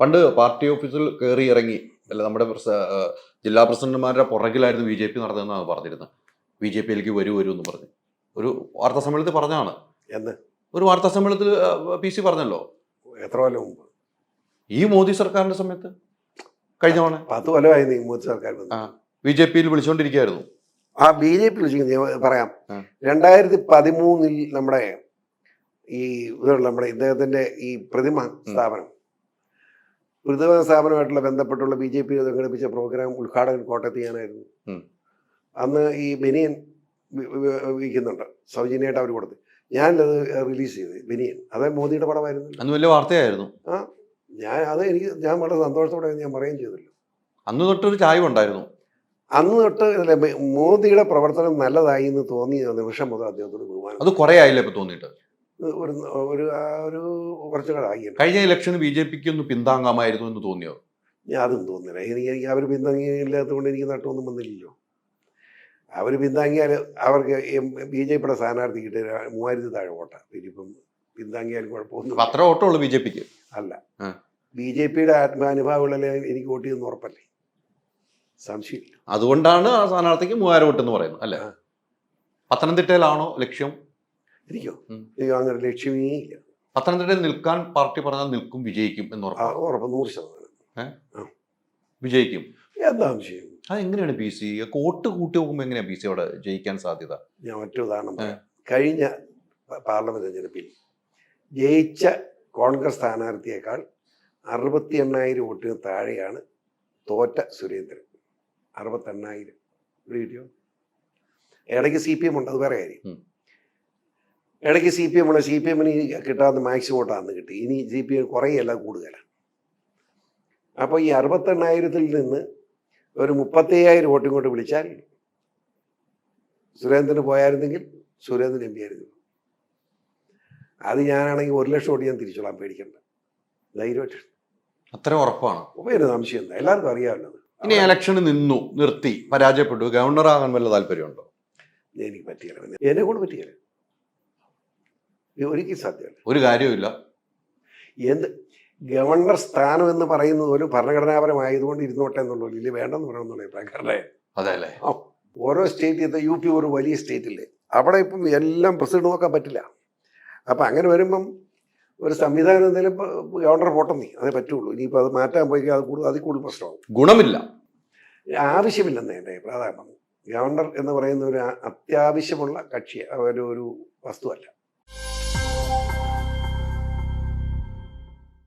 പണ്ട് പാർട്ടി ഓഫീസിൽ കയറി ഇറങ്ങി അല്ല നമ്മുടെ ജില്ലാ പ്രസിഡന്റുമാരുടെ പുറകിലായിരുന്നു ബി ജെ പി നടന്നതെന്നാണ് പറഞ്ഞിരുന്നത്. ബി ജെ പിയിലേക്ക് വരൂ വരൂ എന്ന് പറഞ്ഞു. ഒരു വാർത്താ സമ്മേളനത്തിൽ പറഞ്ഞാണ് എന്ന്? ഒരു വാർത്താ സമ്മേളനത്തിൽ പി സി പറഞ്ഞല്ലോ. എത്ര കൊല്ലം മുമ്പ്? ഈ മോദി സർക്കാരിന്റെ സമയത്ത്? കഴിഞ്ഞ തവണ? പത്ത് കൊല്ലമായിരുന്നു ഈ മോദി സർക്കാർ ബി ജെ പിയിൽ വിളിച്ചുകൊണ്ടിരിക്കുകയായിരുന്നു ആ ബി ജെ പി വിളിച്ചിരിക്കുന്നത് പറയാം. രണ്ടായിരത്തി പതിമൂന്നിൽ നമ്മുടെ ഈ ഇതുള്ള നമ്മുടെ ഇദ്ദേഹത്തിന്റെ ഈ പ്രതിമ സ്ഥാപനം പ്രതിമ സ്ഥാപനമായിട്ടുള്ള ബന്ധപ്പെട്ടുള്ള ബി ജെ പി സംഘടിപ്പിച്ച പ്രോഗ്രാം ഉദ്ഘാടകൻ കോട്ടയത്ത് ചെയ്യാനായിരുന്നു അന്ന് ഈ ബനിയൻ വിൽക്കുന്നുണ്ട്. സൗജന്യമായിട്ട് അവർ കൊടുത്ത്. ഞാനത് റിലീസ് ചെയ്ത് ബനിയൻ. അതെ മോദിയുടെ പടമായിരുന്നു അന്ന് വലിയ വാർത്തയായിരുന്നു. ആ ഞാൻ അത് എനിക്ക് ഞാൻ വളരെ സന്തോഷത്തോടെ ഞാൻ പറയുകയും ചെയ്തല്ലോ. അന്ന് തൊട്ടൊരു ചായ ഉണ്ടായിരുന്നു അന്ന് തൊട്ട് മോദിയുടെ പ്രവർത്തനം നല്ലതായി എന്ന് തോന്നിയ നിമിഷം മുതൽ അദ്ദേഹത്തോട് ബഹുമാനം. അത് കുറേ ആയില്ലേ ഇപ്പൊ തോന്നിയിട്ട്? ഒരു ഒരു ആ ഒരു കുറച്ചുകൂടായി കഴിഞ്ഞ ഇലക്ഷന് ബി ജെ പിക്ക് ഒന്ന് പിന്താങ്ങാമായിരുന്നു എന്ന് തോന്നിയോ? ഞാൻ അതും തോന്നുന്നില്ല എനിക്ക് എനിക്ക് അവർ പിന്താങ്ങിയില്ലാത്തതുകൊണ്ട് എനിക്ക് നട്ടമൊന്നും വന്നില്ലല്ലോ. അവർ പിന്താങ്ങിയാൽ അവർക്ക് ബി ജെ പിയുടെ സ്ഥാനാർത്ഥി കിട്ടിയ മൂവായിരത്തി താഴെ വോട്ടാണ് ഇനിയിപ്പം പിന്താങ്ങിയാലും കുഴപ്പമൊന്നും അത്ര ഓട്ടമുള്ളൂ ബി ജെ പിക്ക്. അല്ല. ബി ജെ പിയുടെ ആത്മാനുഭാവങ്ങളെ എനിക്ക് വോട്ട് ചെയ്യുന്ന ഉറപ്പല്ലേ? സംശയമില്ല. അതുകൊണ്ടാണ് ആ സ്ഥാനാർത്ഥിക്ക് മൂവായിരം വോട്ട് എന്ന് പറയുന്നത് അല്ലേ. പത്തനംതിട്ടയിലാണോ ലക്ഷ്യം? ഉം. എനിക്ക് അങ്ങനെ ലക്ഷ്യമേ ഇല്ല. പത്തനംതിട്ടയിൽ നിൽക്കാൻ പാർട്ടി പറഞ്ഞാൽ നിൽക്കും വിജയിക്കും എന്ന് ഉറപ്പ്. നൂറ് ശതമാനം. വിജയിക്കും. എന്താ ചെയ്യും അതെങ്ങനെയാണ് പി സി? കോട്ട് കൂട്ടി നോക്കുമ്പോൾ എങ്ങനെയാണ് പി സി അവിടെ ജയിക്കാൻ സാധ്യത? ഞാൻ മറ്റൊരു ഉദാഹരണം കഴിഞ്ഞ പാർലമെന്റ് തെരഞ്ഞെടുപ്പിൽ ജയിച്ച കോൺഗ്രസ് സ്ഥാനാർത്ഥിയേക്കാൾ അറുപത്തി എണ്ണായിരം വോട്ടിന് താഴെയാണ് തോറ്റ സുരേന്ദ്രൻ. അറുപത്തെണ്ണായിരം. ഇവിടെ കിട്ടിയോ? ഇടയ്ക്ക് സി പി എം ഉണ്ട് അത് വേറെ കാര്യം. ഇടയ്ക്ക് C P M C P എമ്മിന് കിട്ടാവുന്ന മാക്സിമം വോട്ടാന്ന് കിട്ടി. ഇനി സി പി എം കുറേയല്ല കൂടുതലാണ് അപ്പോൾ ഈ അറുപത്തെണ്ണായിരത്തിൽ നിന്ന് ഒരു മുപ്പത്തയ്യായിരം വോട്ടും കൊണ്ട് വിളിച്ചാൽ സുരേന്ദ്രന് പോയായിരുന്നെങ്കിൽ സുരേന്ദ്രൻ എം പി ആയിരുന്നു. അത് ഞാനാണെങ്കിൽ ഒരു ലക്ഷം വോട്ട് ഞാൻ തിരിച്ചോളാം പേടിക്കണ്ട. ധൈര്യമായിട്ട്. അത്ര ഉറപ്പാണ്. ഒരു സംശയം എന്താ? എല്ലാവർക്കും അറിയാമല്ലോ ഇനി ഇലക്ഷന് നിന്നു നിർത്തി പരാജയപ്പെട്ടു. ഗവർണർ ആകാൻ വല്ല താല്പര്യമുണ്ടോ? എനിക്ക് പറ്റിയില്ല. എന്നെ കൊണ്ട് പറ്റിയില്ല. ഒരിക്കലും സാധ്യമല്ല ഒരു കാര്യവുമില്ല. എന്ത്? ഗവർണർ സ്ഥാനം എന്ന് പറയുന്നത് ഒരു ഭരണഘടനാപരമായതുകൊണ്ട് ഇരുന്നോട്ടെ എന്നുള്ളൂ ഇല്ല? വേണ്ടെന്ന് പറയണമെന്നുള്ള അഭിപ്രായക്കാരുടെ അതെ അല്ലേ ഓരോ സ്റ്റേറ്റ് യു പി ഒരു വലിയ സ്റ്റേറ്റില്ലേ? അവിടെ ഇപ്പം എല്ലാം പ്രസിഡന്റ് നോക്കാൻ പറ്റില്ല. അപ്പം അങ്ങനെ വരുമ്പം ഒരു സംവിധാനം എന്തെങ്കിലും ഗവർണർ പോട്ടെന്ന്. അതേ പറ്റുള്ളൂ. ഇനിയിപ്പോൾ അത് മാറ്റാൻ പോയി അത് കൂടുതൽ അതിൽ കൂടുതൽ പ്രശ്നമാകും ഗുണമില്ല. ആവശ്യമില്ലെന്ന് എന്റെ അഭിപ്രായം. ഗവർണർ എന്ന് പറയുന്ന ഒരു അത്യാവശ്യമുള്ള കക്ഷി ഒരു ഒരു വസ്തുവല്ല.